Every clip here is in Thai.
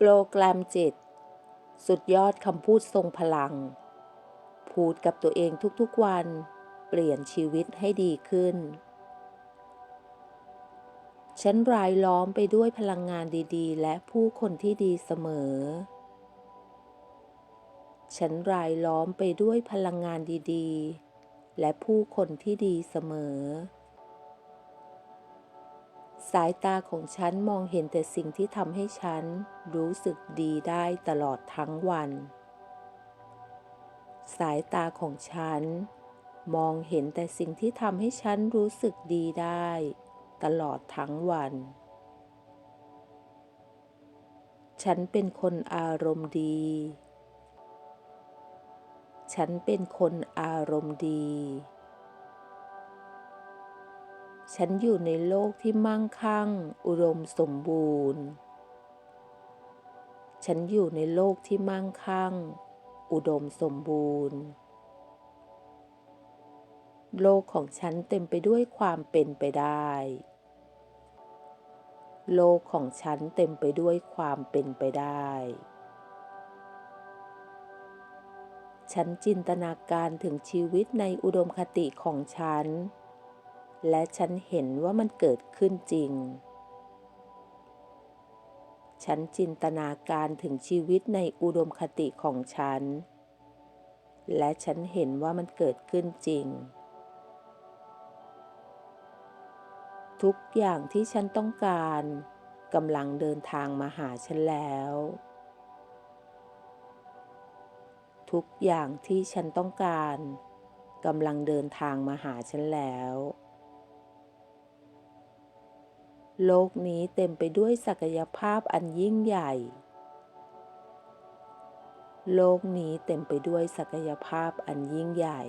โปรแกรมจิต สุดยอดคำพูดทรงพลัง พูดกับตัวเองทุกๆวัน เปลี่ยนชีวิตให้ดีขึ้น ฉันรายล้อมไปด้วยพลังงานดีๆ และผู้คนที่ดีเสมอ ฉันรายล้อมไปด้วยพลังงานดีๆ และผู้คนที่ดีเสมอ สายตาของฉันมองเห็นแต่สิ่งที่ทำให้ฉันรู้สึกดีได้ตลอดทั้งวัน สายตาของฉัน มองเห็นแต่สิ่งที่ทำให้ฉันรู้สึกดีได้ ตลอดทั้งวัน ฉันเป็นคนอารมณ์ดี ฉันเป็นคนอารมณ์ดี ฉันอยู่ในโลกที่มั่งคั่ง อุดมสมบูรณ์ ฉันอยู่ในโลกที่มั่งคั่ง อุดมสมบูรณ์ โลกของฉันเต็มไปด้วยความเป็นไปได้ โลกของฉันเต็มไปด้วยความเป็นไปได้ ฉันจินตนาการถึงชีวิตในอุดมคติของฉัน และฉันเห็นว่ามันเกิดขึ้นจริง ฉันจินตนาการถึงชีวิตในอุดมคติของฉัน และฉันเห็นว่ามันเกิดขึ้นจริง ทุกอย่างที่ฉันต้องการกำลังเดินทางมาหาฉันแล้ว ทุกอย่างที่ฉันต้องการกำลังเดินทางมาหาฉันแล้ว โลกนี้เต็มไปด้วยศักยภาพอันยิ่งใหญ่ โลกนี้เต็มไปด้วยศักยภาพอันยิ่งใหญ่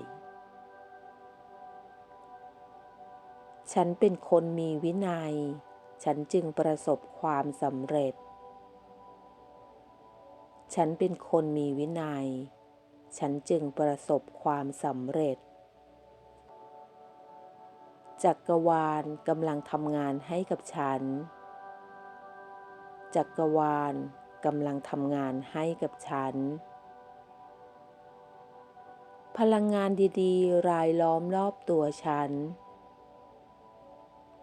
ฉันเป็นคนมีวินัย ฉันจึงประสบความสำเร็จ ฉันเป็นคนมีวินัย ฉันจึงประสบความสำเร็จ จักรวาลกำลังทำงานให้กับฉัน จักรวาลกำลังทำงานให้กับฉัน พลังงานดีๆ รายล้อมรอบตัวฉัน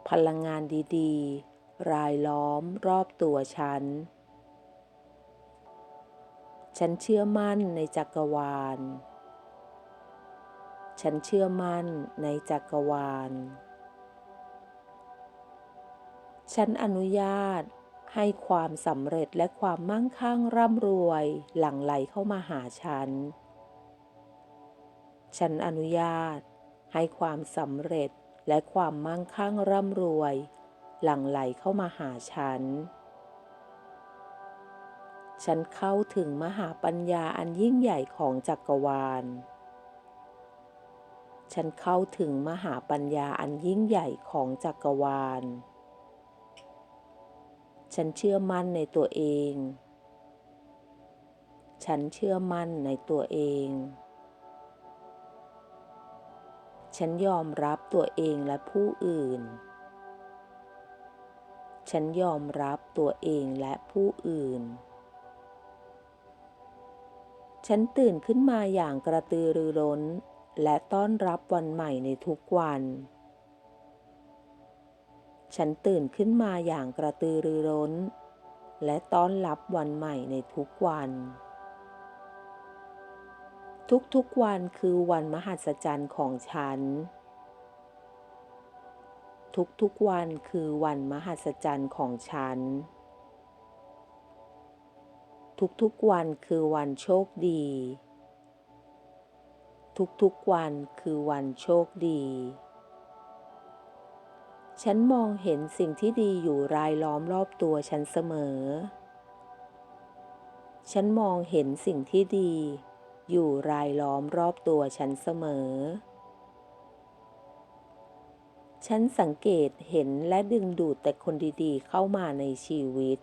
พลังงานดีๆ รายล้อมรอบตัวฉัน ฉันเชื่อมั่นในจักรวาลฉันเชื่อมั่นในจักรวาล ฉันอนุญาตให้ความสำเร็จและความมั่งคั่งร่ำรวยหลั่งไหลเข้ามาหาฉัน ฉันอนุญาตให้ความสำเร็จและความมั่งคั่งร่ำรวย หลั่งไหลเข้ามาหาฉัน ฉันเข้าถึงมหาปัญญาอันยิ่งใหญ่ของจักรวาล ฉันเข้าถึงมหาปัญญาอันยิ่งใหญ่ของจักรวาล ฉันเชื่อมั่นในตัวเอง ฉันเชื่อมั่นในตัวเอง ฉันยอมรับตัวเองและผู้อื่น ฉันยอมรับตัวเองและผู้อื่น ฉันตื่นขึ้นมาอย่างกระตือรือร้น และต้อนรับวันใหม่ในทุกวัน ฉันตื่นขึ้นมาอย่างกระตือรือร้น และต้อนรับวันใหม่ในทุกวัน ทุกๆวันคือวันมหัศจรรย์ของฉัน ทุกๆวันคือวันมหัศจรรย์ของฉัน ทุกๆวันคือวันโชคดี ทุกๆวันคือวันโชคดี ฉันมองเห็นสิ่งที่ดีอยู่รายล้อมรอบตัวฉันเสมอ ฉันมองเห็นสิ่งที่ดี อยู่รายล้อมรอบตัวฉันเสมอ ฉันสังเกตเห็นและดึงดูดแต่คนดีๆ เข้ามาในชีวิต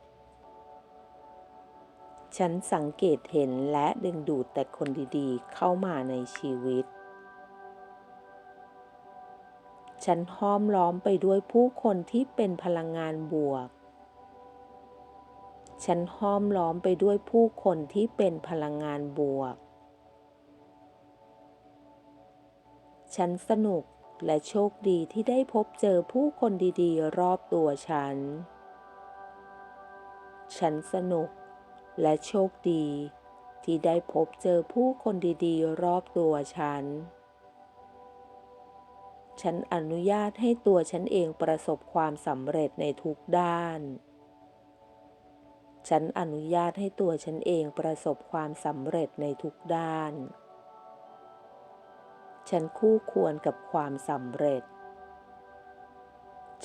ฉันสังเกตเห็นและดึงดูดแต่คนดีๆ เข้ามาในชีวิต ฉันห้อมล้อมไปด้วยผู้คนที่เป็นพลังงานบวก ฉันห้อมล้อมไปด้วยผู้คนที่เป็นพลังงานบวก ฉันสนุกและโชคดีที่ได้พบเจอผู้คนดีๆ รอบตัวฉัน ฉันสนุกและโชคดีที่ได้พบเจอผู้คนดีๆ รอบตัวฉัน ฉันอนุญาตให้ตัวฉันเองประสบความสำเร็จในทุกด้าน ฉันอนุญาตให้ตัวฉันเองประสบความสำเร็จในทุกด้าน ฉันคู่ควรกับความสำเร็จ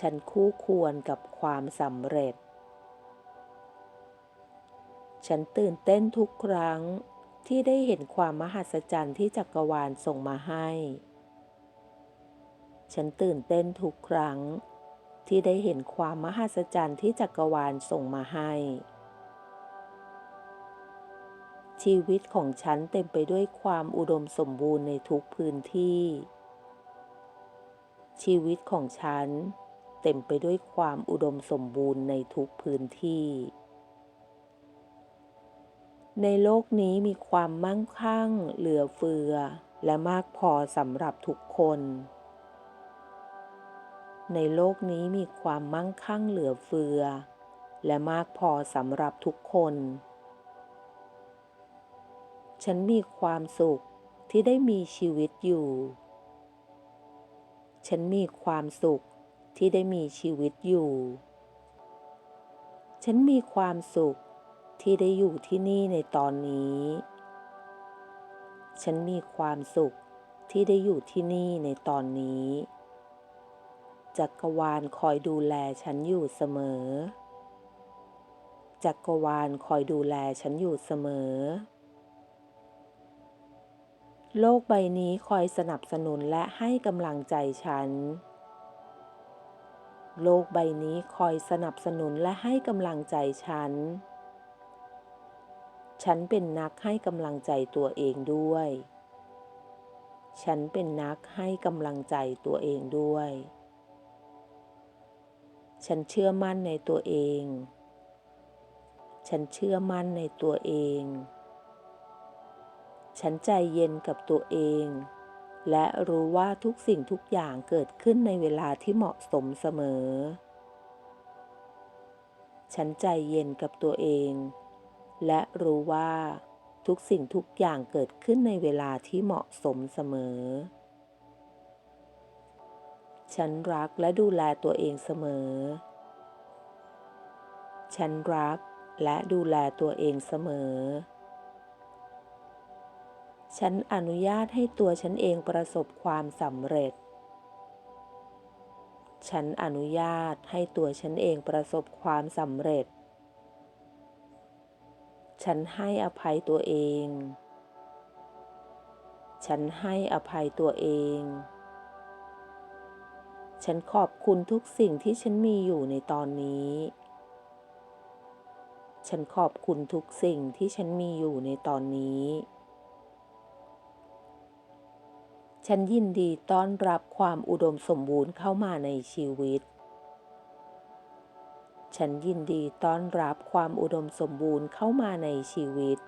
ฉันคู่ควรกับความสำเร็จ ฉันตื่นเต้นทุกครั้งที่ได้เห็นความมหัศจรรย์ที่จักรวาลส่งมาให้ ฉันตื่นเต้นทุกครั้ง ที่ได้เห็นความมหัศจรรย์ที่จักรวาลส่งมาให้ ชีวิตของฉันเต็มไปด้วยความอุดมสมบูรณ์ในทุกพื้นที่ ชีวิตของฉันเต็มไปด้วยความอุดมสมบูรณ์ในทุกพื้นที่ ในโลกนี้มีความมั่งคั่ง เหลือเฟือ และมากพอสำหรับทุกคน ในโลกนี้มีความมั่งคั่งเหลือเฟือ และมากพอสำหรับทุกคน ฉันมีความสุขที่ได้มีชีวิตอยู่ ฉันมีความสุขที่ได้มีชีวิตอยู่ ฉันมีความสุขที่ได้อยู่ที่นี่ในตอนนี้ ฉันมีความสุขที่ได้อยู่ที่นี่ในตอนนี้ จักรวาลคอยดูแลฉันอยู่เสมอ จักรวาลคอยดูแลฉันอยู่เสมอ โลกใบนี้คอยสนับสนุนและให้กำลังใจฉัน โลกใบนี้คอยสนับสนุนและให้กำลังใจฉัน ฉันเป็นนักให้กำลังใจตัวเองด้วยฉันเป็นนักให้กำลังใจตัวเองด้วย ฉันเชื่อมั่นในตัวเอง ฉันเชื่อมั่นในตัวเอง ฉันใจเย็นกับตัวเอง และรู้ว่าทุกสิ่งทุกอย่างเกิดขึ้นในเวลาที่เหมาะสมเสมอ ฉันใจเย็นกับตัวเอง และรู้ว่าทุกสิ่งทุกอย่างเกิดขึ้นในเวลาที่เหมาะสมเสมอ ฉันรักและดูแลตัวเองเสมอ ฉันรักและดูแลตัวเองเสมอ ฉันอนุญาตให้ตัวฉันเองประสบความสำเร็จ ฉันอนุญาตให้ตัวฉันเองประสบความสำเร็จ ฉันให้อภัยตัวเอง ฉันให้อภัยตัวเอง ฉันขอบคุณทุกสิ่งที่ฉันมีอยู่ในตอนนี้ ฉันขอบคุณทุกสิ่งที่ฉันมีอยู่ในตอนนี้ ฉันยินดีต้อนรับความอุดมสมบูรณ์เข้ามาในชีวิต ฉันยินดีต้อนรับความอุดมสมบูรณ์เข้ามาในชีวิต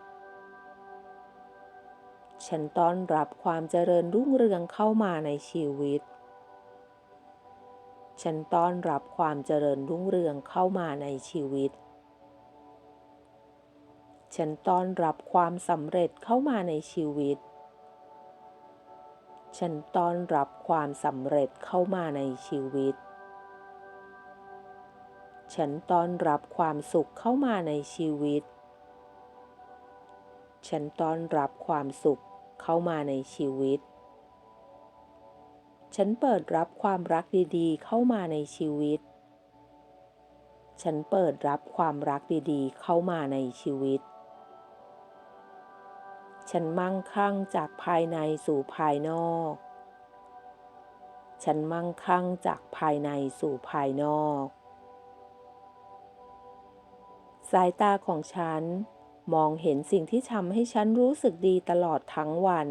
ฉันต้อนรับความเจริญรุ่งเรืองเข้ามาในชีวิต ฉันต้อนรับความเจริญรุ่งเรืองเข้ามาในชีวิต ฉันต้อนรับความสำเร็จเข้ามาในชีวิต ฉันต้อนรับความสำเร็จเข้ามาในชีวิต ฉันต้อนรับความสุขเข้ามาในชีวิต ฉันต้อนรับความสุขเข้ามาในชีวิต ฉันเปิดรับความรักดีๆ เข้ามาในชีวิต ฉันเปิดรับความรักดีๆ เข้ามาในชีวิต ฉันมั่งคั่งจากภายในสู่ภายนอก ฉันมั่งคั่งจากภายในสู่ภายนอก สายตาของฉันมองเห็นสิ่งที่ทำให้ฉันรู้สึกดีตลอดทั้งวัน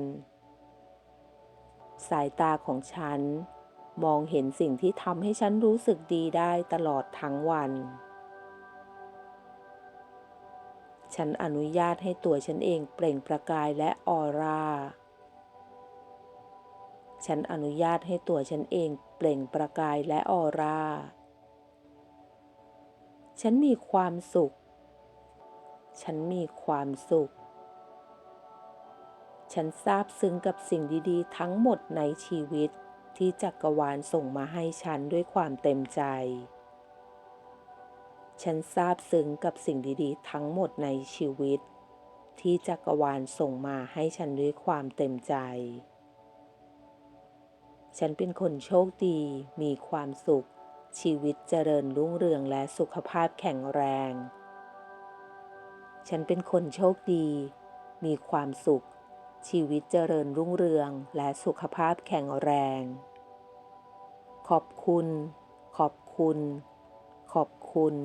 สายตาของฉัน มองเห็นสิ่งที่ทำให้ฉันรู้สึกดีได้ตลอดทั้งวัน ฉันอนุญาตให้ตัวฉันเองเปล่งประกายและออร่า ฉันอนุญาตให้ตัวฉันเองเปล่งประกายและออร่า ฉันมีความสุข ฉันมีความสุข ฉันซาบซึ้งกับสิ่งดีๆ ทั้งหมดในชีวิต ที่จักรวาลส่งมาให้ฉันด้วยความเต็มใจ ฉันซาบซึ้งกับสิ่งดีๆ ทั้งหมดในชีวิต ที่จักรวาลส่งมาให้ฉันด้วยความเต็มใจ ฉันเป็นคนโชคดี มีความสุข ชีวิตเจริญรุ่งเรืองและสุขภาพแข็งแรง ฉันเป็นคนโชคดี มีความสุข ชีวิตเจริญรุ่งเรืองและสุขภาพแข็งแรง ขอบคุณ ขอบคุณ ขอบคุณ